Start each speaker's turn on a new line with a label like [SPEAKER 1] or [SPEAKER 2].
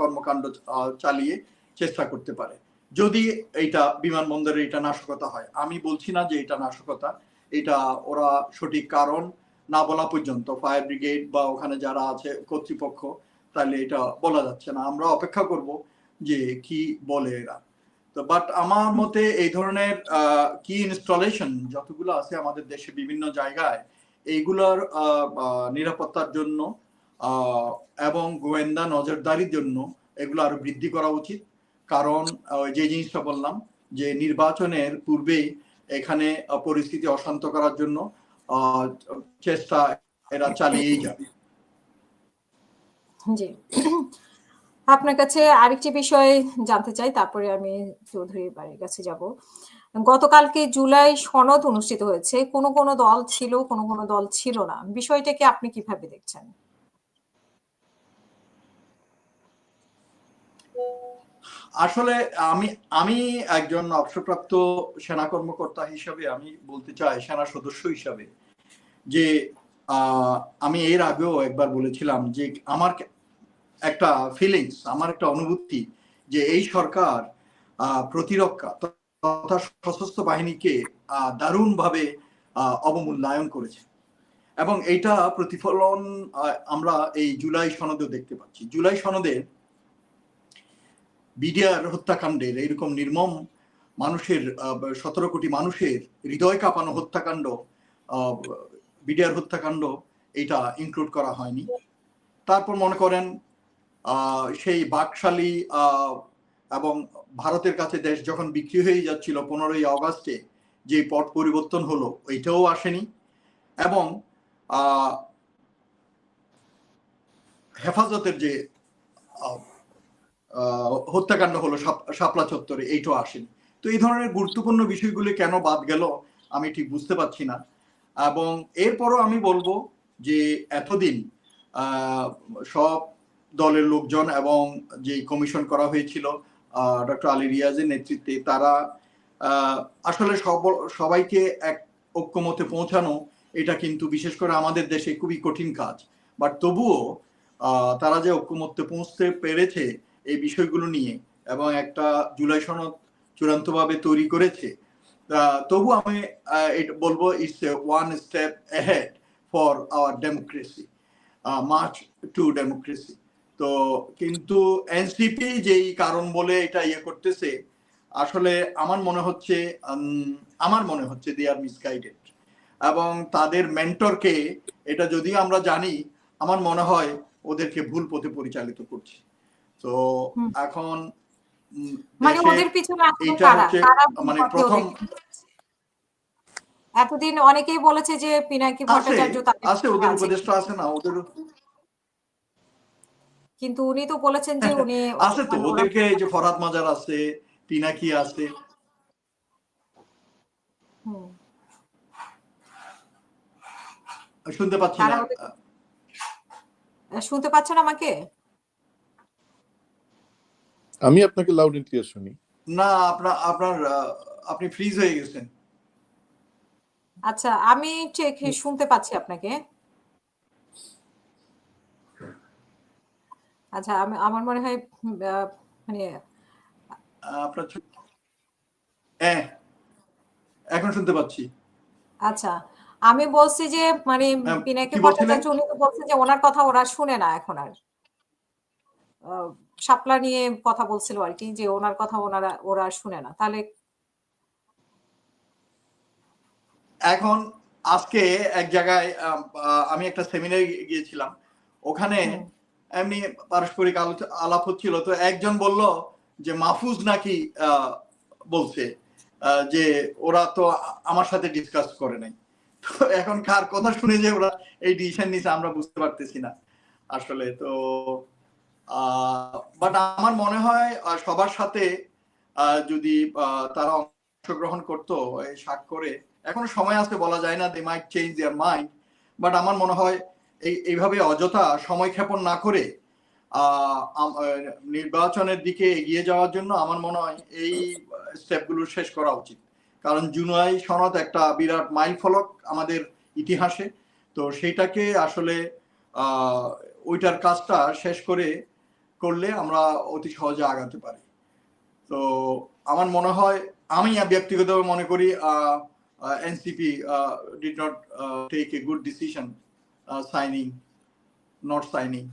[SPEAKER 1] কর্মকাণ্ড চালিয়ে চেষ্টা করতে পারে। যদি এইটা বিমানবন্দরে এটা নাশকতা হয়, আমি বলছি না যে এটা নাশকতা, এটা ওরা সঠিক কারণ না বলা পর্যন্ত, ফায়ার ব্রিগেড বা ওখানে যারা আছে কর্তৃপক্ষ, তাহলে এটা বলা যাচ্ছে না। আমরা অপেক্ষা করব যে কি বলে এরা। তো বাট আমার মতে এই ধরনের কি ইনস্টলেশন যতগুলো আছে আমাদের দেশে বিভিন্ন জায়গায়, এইগুলোর নিরাপত্তার জন্য এবং গোয়েন্দা নজরদারির জন্য এগুলো আরও বৃদ্ধি করা উচিত। কারণ যে জিনিসটা বললাম, যে নির্বাচনের পূর্বেই এখানে পরিস্থিতি অশান্ত করার জন্য চেষ্টা এরা চালিয়েই যাবে।
[SPEAKER 2] জি। আপনার কাছে আরেকটি বিষয় জানতে চাই, তারপরে আমি চৌধুরী বাড়ির কাছে যাব। গতকালকে জুলাই সনদ অনুষ্ঠিত হয়েছে। কোন কোন দল ছিল, কোন কোন দল ছিল না। বিষয়টাকে আপনি কীভাবে দেখছেন?
[SPEAKER 1] আসলে আমি আমি একজন অবসরপ্রাপ্ত সেনা কর্মকর্তা হিসাবে আমি বলতে চাই, সেনা সদস্য হিসাবে, যে আমি এর আগেও একবার বলেছিলাম যে, আমার একটা ফিলিংস আমার একটা অনুভূতি যে, এই সরকার প্রতিরক্ষা তথা সশস্ত্র বাহিনীকে দারুণভাবে অবমূল্যায়ন করেছে। এবং এইটা প্রতিফলন আমরা এই জুলাই সনদেও দেখতে পাচ্ছি। জুলাই সনদে বিডিআর হত্যাকাণ্ডের, এইরকম নির্মম মানুষের সতেরো কোটি মানুষের হৃদয় কাঁপানো হত্যাকাণ্ড বিডিআর হত্যাকাণ্ড এটা ইনক্লুড করা হয়নি। তারপর মনে করেন সেই বাকশালী এবং ভারতের কাছে দেশ যখন বিক্রি হয়ে যাচ্ছিল পনেরোই অগাস্টে যে পট পরিবর্তন হলো ওইটাও আসেনি। এবং হেফাজতের যে হত্যাকাণ্ড হলো শাপ- শাপলা চত্বরে, এইটাও আসেনি। তো এই ধরনের গুরুত্বপূর্ণ বিষয়গুলি কেন বাদ গেল, আমি ঠিক বুঝতে পারছি না। এবং এরপরও আমি বলব যে এতদিন সব দলের লোকজন এবং যে কমিশন করা হয়েছিল ডক্টর আলী রিয়াজের নেতৃত্বে, তারা আসলে সব সবাইকে এক ঐক্যমতে পৌঁছানো, এটা কিন্তু বিশেষ করে আমাদের দেশে খুবই কঠিন কাজ। বাট তবুও তারা যে ঐক্যমত্যে পৌঁছতে পেরেছে এই বিষয়গুলো নিয়ে এবং একটা জুলাই সনদ চূড়ান্তভাবে তৈরি করেছে। তবু আমি বলব it's one step ahead for our democracy march to democracy তো কিন্তু এনসিপি যেই কারণ বলে এটা ইয়ে করতেছে, আসলে আমার মনে হচ্ছে আমার মনে হচ্ছে দে আর মিসগাইডেড এবং তাদের মেন্টরকে এটা যদিও আমরা জানি, আমার মনে হয় ওদেরকে ভুল পথে পরিচালিত করছে। তো এখন
[SPEAKER 2] মানে ওদের পিছনে আসলে কারা
[SPEAKER 1] হচ্ছে মানে প্রথম
[SPEAKER 2] এতদিন অনেকেই বলেছে যে পিনাকি ভট্টাচার্য
[SPEAKER 1] আছে ওদের উপদেষ্টা আছে না ওদের
[SPEAKER 2] কিন্তু উনি তো বলেছেন যে উনি
[SPEAKER 1] আছে তো
[SPEAKER 2] মানে
[SPEAKER 1] ওদেরকে যে ফরহাদ মাজার আছে পিনাকি আছে। শুনতে পাচ্ছি
[SPEAKER 2] তারা
[SPEAKER 1] না?
[SPEAKER 2] শুনতে পাচ্ছেন আমাকে?
[SPEAKER 3] আমি আপনাকে লাউড এন্ড ক্লিয়ার শুনি।
[SPEAKER 1] না আপনার আপনার আহ, আপনি ফ্রিজ হয়ে গেছেন।
[SPEAKER 2] আচ্ছা আমি ঠিক শুনতে পাচ্ছি আপনাকে। আচ্ছা আমি আমার মনে হয় আহ, মানে
[SPEAKER 1] আপনার হ্যাঁ এখন শুনতে পাচ্ছি।
[SPEAKER 2] আচ্ছা আমি বলছি যে মানে পিনাকি ভট্টাচার্য উনি তো বলছে যে ওনার কথা ওরা শুনে না এখন আর। শাপলা নিয়ে কথা বলছিল আর কি যে ওনার কথা ওনারা ওরা শুনে না। তাহলে
[SPEAKER 1] এখন আজকে এক জায়গায় আমি একটা সেমিনারে গিয়েছিলাম। ওখানে। এমনি পারস্পরিক আলাপ হচ্ছিল। তো একজন বলল যে মাহফুজ নাকি আহ, বলছে যে ওরা তো আমার সাথে ডিসকাস করে নাই। তো এখন কার কথা শুনে যে ওরা এই ডিসিশন নিছে আমরা বুঝতে পারতেছি না আসলে। তো বাট আমার মনে হয় সবার সাথে যদি তারা অংশগ্রহণ করতো, এই স্বাক্ষরে এখনও সময় আছে বলা যায় না they might change their mind but আমার মনে হয় এই, এইভাবে অযথা সময় ক্ষেপণ না করে নির্বাচনের দিকে এগিয়ে যাওয়ার জন্য আমার মনে হয় এই স্টেপগুলো শেষ করা উচিত। কারণ জুলাই সনদ একটা বিরাট মাইল ফলক আমাদের ইতিহাসে, তো সেইটাকে আসলে ওইটার কাজটা শেষ করে করলে আমরা অতি সহজে আগাতে পারি। তো আমার মনে হয়, আমি ব্যক্তিগতভাবে মনে করি NCP did not take a good decision signing not signing